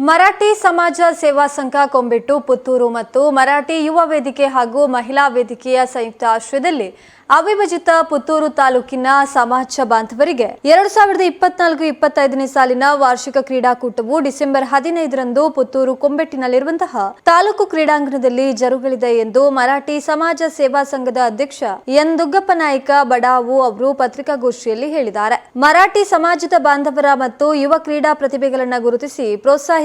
ಮರಾಠಿ ಸಮಾಜ ಸೇವಾ ಸಂಘ ಕೊಂಬೆಟ್ಟು ಪುತ್ತೂರು ಮತ್ತು ಮರಾಠಿ ಯುವ ವೇದಿಕೆ ಹಾಗೂ ಮಹಿಳಾ ವೇದಿಕೆಯ ಸಂಯುಕ್ತ ಆಶ್ರಯದಲ್ಲಿ ಅವಿಭಜಿತ ಪುತ್ತೂರು ತಾಲೂಕಿನ ಸಮಾಜ ಬಾಂಧವರಿಗೆ ಎರಡು ಸಾವಿರದ ಇಪ್ಪತ್ನಾಲ್ಕು ಇಪ್ಪತ್ತೈದನೇ ಸಾಲಿನ ವಾರ್ಷಿಕ ಕ್ರೀಡಾಕೂಟವು ಡಿಸೆಂಬರ್ ಹದಿನೈದರಂದು ಪುತ್ತೂರು ಕೊಂಬೆಟ್ಟಿನಲ್ಲಿರುವಂತಹ ತಾಲೂಕು ಕ್ರೀಡಾಂಗಣದಲ್ಲಿ ಜರುಗಲಿದೆ ಎಂದು ಮರಾಠಿ ಸಮಾಜ ಸೇವಾ ಸಂಘದ ಅಧ್ಯಕ್ಷ ಎನ್ ದುಗ್ಗಪ್ಪ ನಾಯಕ ಬಡಾವು ಅವರು ಪತ್ರಿಕಾಗೋಷ್ಠಿಯಲ್ಲಿ ಹೇಳಿದ್ದಾರೆ. ಮರಾಠಿ ಸಮಾಜದ ಬಾಂಧವರ ಮತ್ತು ಯುವ ಕ್ರೀಡಾ ಪ್ರತಿಭೆಗಳನ್ನು ಗುರುತಿಸಿ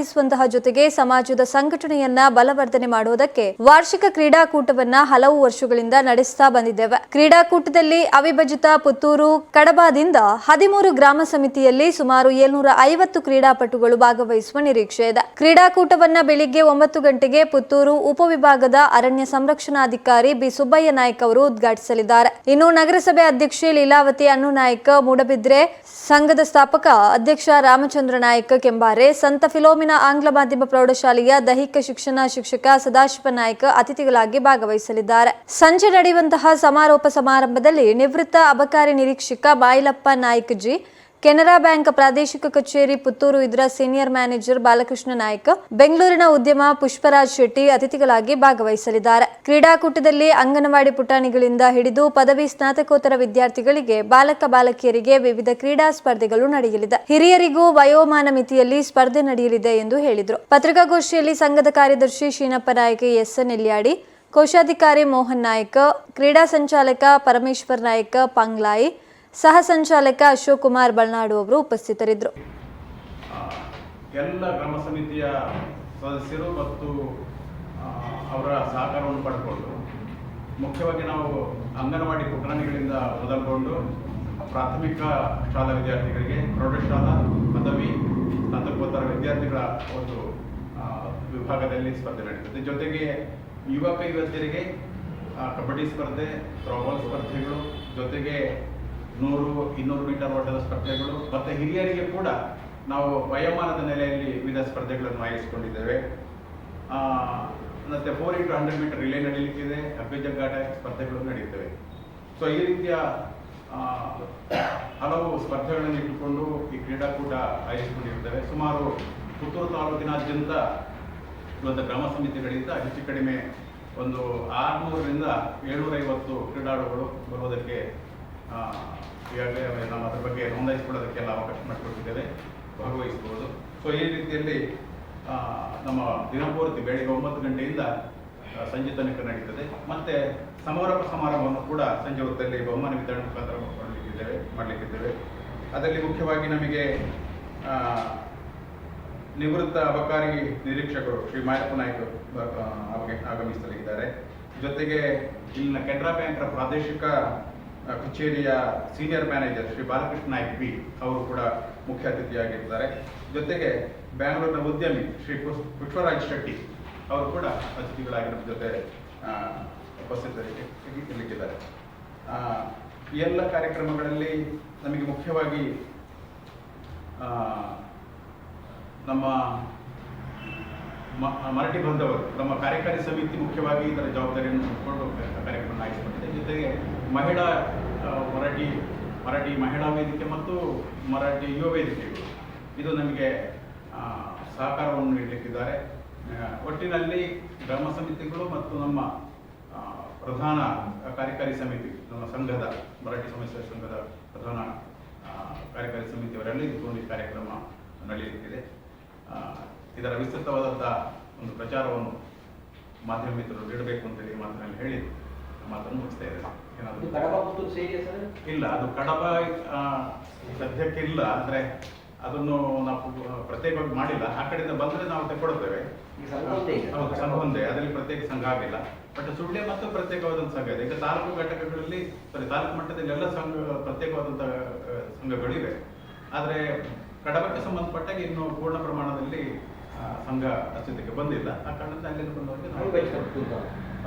ಪ್ರೋತ್ಸಾಹಿಸುವಂತಹ ಜೊತೆಗೆ ಸಮಾಜದ ಸಂಘಟನೆಯನ್ನ ಬಲವರ್ಧನೆ ಮಾಡುವುದಕ್ಕೆ ವಾರ್ಷಿಕ ಕ್ರೀಡಾಕೂಟವನ್ನ ಹಲವು ವರ್ಷಗಳಿಂದ ನಡೆಸ್ತಾ ಬಂದಿದ್ದೇವೆ. ಕ್ರೀಡಾಕೂಟದಲ್ಲಿ ಅವಿಭಜಿತ ಪುತ್ತೂರು, ಕಡಬದಿಂದ ಹದಿಮೂರು ಗ್ರಾಮ ಸಮಿತಿಯಲ್ಲಿ ಸುಮಾರು ಏಳ್ನೂರ ಐವತ್ತು ಕ್ರೀಡಾಪಟುಗಳು ಭಾಗವಹಿಸುವ ನಿರೀಕ್ಷೆ ಇದೆ. ಕ್ರೀಡಾಕೂಟವನ್ನ ಬೆಳಿಗ್ಗೆ ಒಂಬತ್ತು ಗಂಟೆಗೆ ಪುತ್ತೂರು ಉಪವಿಭಾಗದ ಅರಣ್ಯ ಸಂರಕ್ಷಣಾಧಿಕಾರಿ ಬಿ. ಸುಬ್ಬಯ್ಯ ನಾಯ್ಕ ಅವರು ಉದ್ಘಾಟಿಸಲಿದ್ದಾರೆ. ಇನ್ನು ನಗರಸಭೆ ಅಧ್ಯಕ್ಷೆ ಲೀಲಾವತಿ ಅನ್ನು ನಾಯ್ಕ ಮೂಡಬಿದ್ರೆ, ಸಂಘದ ಸ್ಥಾಪಕ ಅಧ್ಯಕ್ಷ ರಾಮಚಂದ್ರ ನಾಯ್ಕ ಕೆಂಬಾರೆ, ಸಂತ ಫಿಲೋಮಿನಾ ಆಂಗ್ಲ ಮಾಧ್ಯಮ ಪ್ರೌಢಶಾಲೆಯ ದೈಹಿಕ ಶಿಕ್ಷಣ ಶಿಕ್ಷಕ ಸದಾಶಿವ ನಾಯ್ಕ ಅತಿಥಿಗಳಾಗಿ ಭಾಗವಹಿಸಲಿದ್ದಾರೆ. ಸಂಜೆ ನಡೆಯುವಂತಹ ಸಮಾರೋಪ ಸಮಾರಂಭದಲ್ಲಿ ನಿವೃತ್ತ ಅಬಕಾರಿ ನಿರೀಕ್ಷಕ ಬಾಯಿಲಪ್ಪ ನಾಯ್ಕ ಜಿ, ಕೆನರಾ ಬ್ಯಾಂಕ್ ಪ್ರಾದೇಶಿಕ ಕಚೇರಿ ಪುತ್ತೂರು ಇದರ ಸೀನಿಯರ್ ಮ್ಯಾನೇಜರ್ ಬಾಲಕೃಷ್ಣ ನಾಯ್ಕ, ಬೆಂಗಳೂರಿನ ಉದ್ಯಮ ಪುಷ್ಪರಾಜ್ ಶೆಟ್ಟಿ ಅತಿಥಿಗಳಾಗಿ ಭಾಗವಹಿಸಲಿದ್ದಾರೆ. ಕ್ರೀಡಾಕೂಟದಲ್ಲಿ ಅಂಗನವಾಡಿ ಪುಟಾಣಿಗಳಿಂದ ಹಿಡಿದು ಪದವಿ ಸ್ನಾತಕೋತ್ತರ ವಿದ್ಯಾರ್ಥಿಗಳಿಗೆ ಬಾಲಕ ಬಾಲಕಿಯರಿಗೆ ವಿವಿಧ ಕ್ರೀಡಾ ಸ್ಪರ್ಧೆಗಳು ನಡೆಯಲಿದೆ. ಹಿರಿಯರಿಗೂ ವಯೋಮಾನ ಮಿತಿಯಲ್ಲಿ ಸ್ಪರ್ಧೆ ನಡೆಯಲಿದೆ ಎಂದು ಹೇಳಿದರು. ಪತ್ರಿಕಾಗೋಷ್ಠಿಯಲ್ಲಿ ಸಂಘದ ಕಾರ್ಯದರ್ಶಿ ಶೀನಪ್ಪ ನಾಯ್ಕ, ಎಸ್. ಎಲ್ಯಾಡಿ ಕೋಶಾಧಿಕಾರಿ ಮೋಹನ್ ನಾಯಕ, ಕ್ರೀಡಾ ಸಂಚಾಲಕ ಪರಮೇಶ್ವರ್ ನಾಯಕ ಪಾಂಗ್ಲಾಯಿ, ಸಹ ಸಂಚಾಲಕ ಅಶೋಕ್ ಕುಮಾರ್ ಬಳ್ನಾಡು ಅವರು ಉಪಸ್ಥಿತರಿದ್ದರು. ಎಲ್ಲ ಗ್ರಾಮ ಸಮಿತಿಯ ಸದಸ್ಯರು ಮತ್ತು ಅವರ ಸಹಕಾರವನ್ನು ಪಡ್ಕೊಂಡು ಮುಖ್ಯವಾಗಿ ನಾವು ಅಂಗನವಾಡಿ ಪುಟಾಣಿಗಳಿಂದ ಮೊದಲುಗೊಂಡು ಪ್ರಾಥಮಿಕ ಶಾಲಾ ವಿದ್ಯಾರ್ಥಿಗಳಿಗೆ, ಪ್ರೌಢಶಾಲಾ, ಪದವಿ, ಸ್ನಾತಕೋತ್ತರ ವಿದ್ಯಾರ್ಥಿಗಳ ಒಂದು ವಿಭಾಗದಲ್ಲಿ ಸ್ಪರ್ಧೆ ನಡೆಯುತ್ತೆ ಜೊತೆಗೆ ಯುವಕ ಯುವತಿಯರಿಗೆ ಕಬಡ್ಡಿ ಸ್ಪರ್ಧೆ ಥ್ರೋಬಾಲ್ ಸ್ಪರ್ಧೆಗಳು, ಜೊತೆಗೆ ನೂರು, ಇನ್ನೂರು ಮೀಟರ್ ಓಟದ ಸ್ಪರ್ಧೆಗಳು, ಮತ್ತು ಹಿರಿಯರಿಗೆ ಕೂಡ ನಾವು ವಯೋಮಾನದ ನೆಲೆಯಲ್ಲಿ ವಿವಿಧ ಸ್ಪರ್ಧೆಗಳನ್ನು ಆಯೋಜಿಸಿಕೊಂಡಿದ್ದೇವೆ. ಮತ್ತೆ four into hundred metre relay ನಡೀಲಿಕ್ಕಿದೆ ಜಗ್ಗಾಟ ಸ್ಪರ್ಧೆಗಳು ನಡೆಯುತ್ತವೆ. ಸೊ ಈ ರೀತಿಯ ಹಲವು ಸ್ಪರ್ಧೆಗಳನ್ನು ಇಟ್ಟುಕೊಂಡು ಈ ಕ್ರೀಡಾಕೂಟ ಆಯೋಜಿಸಿಕೊಂಡಿರುತ್ತವೆ. ಸುಮಾರು ಪುತ್ತೂರು ತಾಲೂಕಿನಾದ್ಯಂತ ಒಂದು ಗ್ರಾಮ ಸಮಿತಿಗಳಿಂದ ಹೆಚ್ಚು ಕಡಿಮೆ ಒಂದು ಆರುನೂರರಿಂದ ಏಳ್ನೂರೈವತ್ತು ಕ್ರೀಡಾಳುಗಳು ಬರುವುದಕ್ಕೆ ಈಗಾಗಲೇ ನಾವು ಅದರ ಬಗ್ಗೆ ನೋಂದಾಯಿಸಿಕೊಳ್ಳೋದಕ್ಕೆಲ್ಲ ಅವಕಾಶ ಮಾಡಿಕೊಟ್ಟಿದ್ದೇವೆ, ಭಾಗವಹಿಸಬಹುದು. ಸೊ ಈ ರೀತಿಯಲ್ಲಿ ನಮ್ಮ ದಿನಪೂರ್ತಿ ಬೆಳಿಗ್ಗೆ ಒಂಬತ್ತು ಗಂಟೆಯಿಂದ ಸಂಜೆ ತನಕ ನಡೀತದೆ. ಮತ್ತೆ ಸಮಾರೋಪ ಸಮಾರಂಭವನ್ನು ಕೂಡ ಸಂಜೆ ಹೊತ್ತಲ್ಲಿ ಬಹುಮಾನ ವಿತರಣೆ ಮುಖಾಂತರ ಮಾಡಲಿಕ್ಕಿದ್ದೇವೆ ಮಾಡಲಿಕ್ಕಿದ್ದೇವೆ. ಅದರಲ್ಲಿ ಮುಖ್ಯವಾಗಿ ನಮಗೆ ನಿವೃತ್ತ ಅಬಕಾರಿ ನಿರೀಕ್ಷಕರು ಶ್ರೀ ಮಾಯಪ್ಪ ನಾಯ್ಕ ಬ- ಆಗಮಿಸಲಿದ್ದಾರೆ. ಜೊತೆಗೆ ಇಲ್ಲಿನ ಕೆನರಾ ಬ್ಯಾಂಕ್ನ ಪ್ರಾದೇಶಿಕ ಕಚೇರಿಯ senior manager Shri Balakrishna Naik B, ಅವರು ಕೂಡ ಮುಖ್ಯ ಅತಿಥಿಯಾಗಿರ್ತಾರೆ ಜೊತೆಗೆ ಬ್ಯಾಂಗ್ಳೂರಿನ ಉದ್ಯಮಿ ಶ್ರೀ ಪುಷ್- ಪುಷ್ಪರಾಜ್ ಶೆಟ್ಟಿ ಅವರು ಕೂಡ ಅತಿಥಿಗಳಾಗಿ ನಮ್ಮ ಜೊತೆ ಆ, ಎಲ್ಲ ಕಾರ್ಯಕ್ರಮಗಳಲ್ಲಿ ನಮಗೆ ಮುಖ್ಯವಾಗಿ ನಮ್ಮ ಮರಾಠಿ ಬಂದವರು ನಮ್ಮ ಕಾರ್ಯಕಾರಿ ಸಮಿತಿ ಮುಖ್ಯವಾಗಿ ಇದರ ಜವಾಬ್ದಾರಿಯನ್ನು ಹೊತ್ಕೊಂಡು ಕಾರ್ಯಕ್ರಮ ಆಯೋಜಿಸಿಕೊಂಡಿದೆ ಜೊತೆಗೆ ಮಹಿಳಾ ಮರಾಠಿ ಮರಾಠಿ ಮಹಿಳಾ ವೇದಿಕೆ ಮತ್ತು ಮರಾಠಿ ಯುವ ವೇದಿಕೆಗಳು. ಇದು ನಮಗೆ ಸಹಕಾರವನ್ನು ನೀಡಲಿಕ್ಕಿದ್ದಾರೆ. ಒಟ್ಟಿನಲ್ಲಿ ಗ್ರಾಮ ಸಮಿತಿಗಳು ಮತ್ತು ನಮ್ಮ ಪ್ರಧಾನ ಕಾರ್ಯಕಾರಿ ಸಮಿತಿ ನಮ್ಮ ಸಂಘದ ಮರಾಠಿ ಸಮಸ್ಯೆ ಸಂಘದ ಪ್ರಧಾನ ಕಾರ್ಯಕಾರಿ ಸಮಿತಿಯವರಲ್ಲಿ ಇದು ಒಂದು ಕಾರ್ಯಕ್ರಮ ನಡೆಯಲಿಕ್ಕಿದೆ. ಇದರ ವಿಸ್ತೃತವಾದಂಥ ಒಂದು ಪ್ರಚಾರವನ್ನು ಮಾಧ್ಯಮ ಮಿತ್ರರು ನೀಡಬೇಕು ಅಂತೇಳಿ ಹೇಳಿ ಮಾತಿನಲ್ಲಿ ಹೇಳಿ ಮಾತನ್ನು ಮುಗಿಸ್ತಾ ಇದ್ದಾರೆ ಇಲ್ಲ ಅದು ಕಡಬ ಸದ್ಯಕ್ಕಿಲ್ಲ ಸದ್ಯಕ್ಕೆ ಇಲ್ಲ ಅಂದರೆ ಅದನ್ನು ನಾವು ಪ್ರತ್ಯೇಕವಾಗಿ ಮಾಡಿಲ್ಲ. ಆ ಕಡೆಯಿಂದ ಬಂದರೆ ನಾವು ತೆಕ್ಕೊಡ್ತೇವೆ ಹೌದು ಸಂಘ ಒಂದೇ. ಅದರಲ್ಲಿ ಪ್ರತ್ಯೇಕ ಸಂಘ ಆಗಿಲ್ಲ. ಬಟ್ ಸುಳ್ಳೆ ಮತ್ತು ಪ್ರತ್ಯೇಕವಾದಂಥ ಸಂಘ ಇದೆ. ಈಗ ತಾಲೂಕು ಘಟಕಗಳಲ್ಲಿ ಸಾರಿ ತಾಲೂಕು ಮಟ್ಟದಲ್ಲಿ ಎಲ್ಲ ಸಂಘ ಪ್ರತ್ಯೇಕವಾದಂತಹ ಸಂಘಗಳಿವೆ. ಆದರೆ ಕಡಬಕ್ಕೆ ಸಂಬಂಧಪಟ್ಟಾಗ ಇನ್ನು ಪೂರ್ಣ ಪ್ರಮಾಣದಲ್ಲಿ ಸಂಘ ಅಸ್ತಿತ್ವಕ್ಕೆ ಬಂದಿಲ್ಲ. ಆ ಕಾರಣದಿಂದ ಅಲ್ಲಿಂದ ಬಂದವರಿಗೆ ನಾವು.